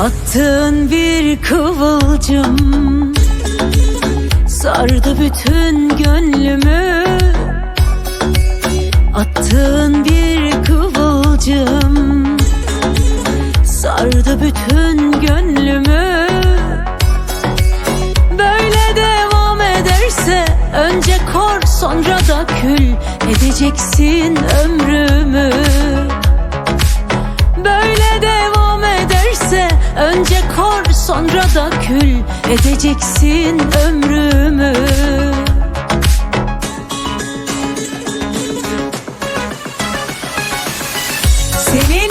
Attığın bir kıvılcım Sardı bütün gönlümü. Attığın bir kıvılcım Sardı bütün gönlümü. Böyle devam ederse Önce kor sonra da kül. Edeceksin ömrümü Önce kor sonra da kül. Edeceksin ömrümü. Senin